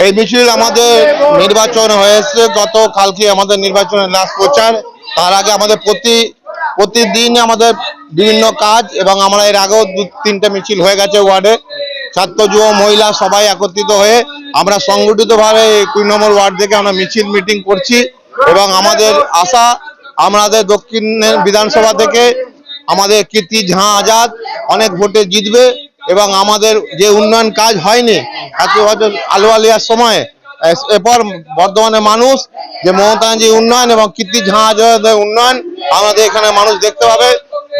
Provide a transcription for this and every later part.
এই মিছিল আমাদের নির্বাচন হয়েছে গত কালকে আমাদের নির্বাচনের লাস্ট প্রচার। তার আগে আমাদের প্রতি প্রতিদিন আমাদের বিভিন্ন কাজ এবং আমরা এর আগেও দু, তিনটে মিছিল হয়ে গেছে ওয়ার্ডে। ছাত্র, যুব, মহিলা সবাই একত্রিত হয়ে আমরা সংগঠিতভাবে কুড়ি নম্বর ওয়ার্ড থেকে আমরা মিছিল মিটিং করছি এবং আমাদের আশা, আমাদের দক্ষিণের বিধানসভা থেকে আমাদের কীর্তি ঝাঁ আজাদ অনেক ভোটে জিতবে এবং আমাদের যে উন্নয়ন কাজ হয়নি আলু আলিয়ার সময় এরপর বর্ধমানের মানুষ, যে মমতা ব্যানার্জির উন্নয়ন এবং কীর্তি ঝাঁ উন্নয়ন, আমাদের এখানে মানুষ দেখতে পাবে।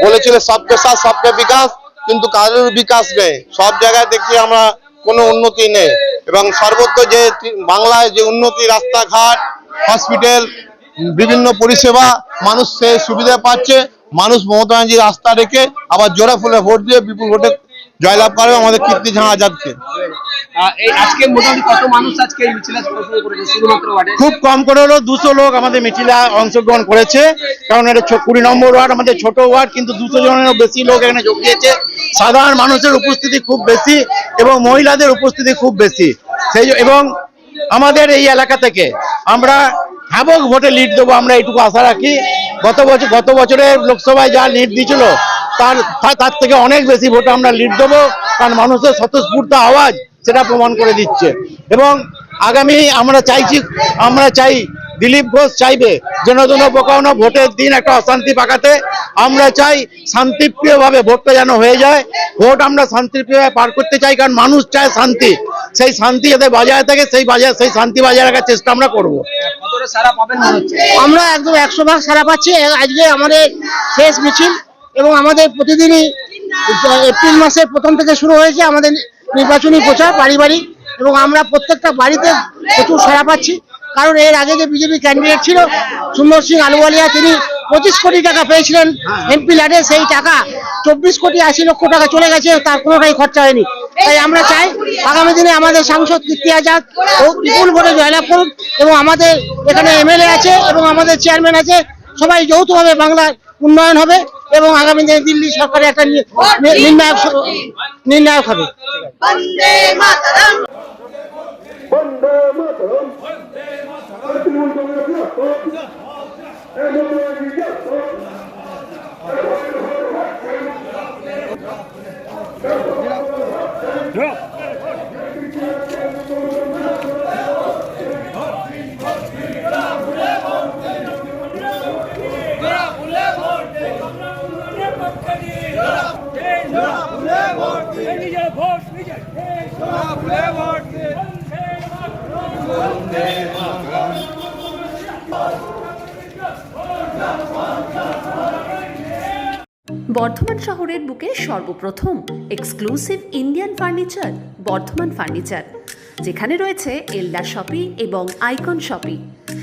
বলেছিল, সবকে সাথ, সবকে বিকাশ। কিন্তু কারোর বিকাশ নেই। সব জায়গায় দেখছি আমরা কোনো উন্নতি নেই। এবং সর্বত্র যে বাংলায় যে উন্নতি, রাস্তাঘাট, হসপিটাল, বিভিন্ন পরিষেবা, মানুষ সে সুবিধা পাচ্ছে। মানুষ মমতা রাস্তা রেখে আবার জোড়া ফুলে ভোট দিয়ে বিপুল ভোটে জয়লাভ করবে আমাদের কীর্তি ঝাঁ আজাদকে। আজকে মোটামুটি কত মানুষ আজকে খুব কম করে হলো দুশো লোক আমাদের মিছিলে অংশগ্রহণ করেছে। কারণ এটা কুড়ি নম্বর ওয়ার্ড, আমাদের ছোট ওয়ার্ড, কিন্তু দুশো জনেরও বেশি লোক এখানে যোগ দিয়েছে। সাধারণ মানুষের উপস্থিতি খুব বেশি এবং মহিলাদের উপস্থিতি খুব বেশি। সেই এবং আমাদের এই এলাকা থেকে আমরা হ্যাবক ভোটে লিড দেবো, আমরা এইটুকু আশা রাখি। গত বছর গত বছরের লোকসভায় যা লিড দিয়েছিল তার তার থেকে অনেক বেশি ভোটে আমরা লিড দেবো। কারণ মানুষের স্বতঃস্ফূর্ত আওয়াজ সেটা প্রমাণ করে দিচ্ছে। এবং আগামী আমরা চাইছি আমরা চাই দিলীপ ঘোষ চাইবে যেন যেন বোকানো ভোটের দিন একটা অশান্তি পাকাতে। আমরা চাই শান্তিপ্রিয়ভাবে ভোটটা যেন হয়ে যায়। ভোট আমরা শান্তিপ্রিয়ভাবে পার করতে চাই কারণ মানুষ চায় শান্তি। সেই শান্তি যাতে বজায় থাকে সেই বাজার সেই শান্তি বজায় রাখার চেষ্টা আমরা করব। আমরা একদম একশো ভাগ সারা পাচ্ছি। আজকে আমাদের শেষ মিছিল এবং আমাদের প্রতিদিনই এপ্রিল মাসের প্রথম থেকে শুরু হয়েছে আমাদের নির্বাচনী প্রচার বাড়ি বাড়ি এবং আমরা প্রত্যেকটা বাড়িতে প্রচুর সারা পাচ্ছি। কারণ এর আগে যে বিজেপি ক্যান্ডিডেট ছিল, সুন্দর সিং আলুওয়ালিয়া, তিনি পঁচিশ কোটি টাকা পেয়েছিলেন এমপি ল্যাডে। সেই টাকা চব্বিশ কোটি আশি লক্ষ টাকা চলে গেছে, তার কোনোটাই খরচা হয়নি। তাই আমরা চাই আগামী দিনে আমাদের সাংসদ কীর্তি আজাদ ও বিপুল ভোটে জয়লাভ করুন এবং আমাদের এখানে এমএলএ আছে এবং আমাদের চেয়ারম্যান আছে। সবাই যৌথভাবে বাংলার উন্নয়ন হবে। এবং আগামী দিনে দিল্লি সরকারের একটা নির্ণায়ক নির্ণায়ক হবে। নিজের বর্ধমান শহরের বুকে সর্বপ্রথম exclusive Indian furniture, Bardhaman furniture, যেখানে রয়েছে এলডা শপি এবং আইকন শপি।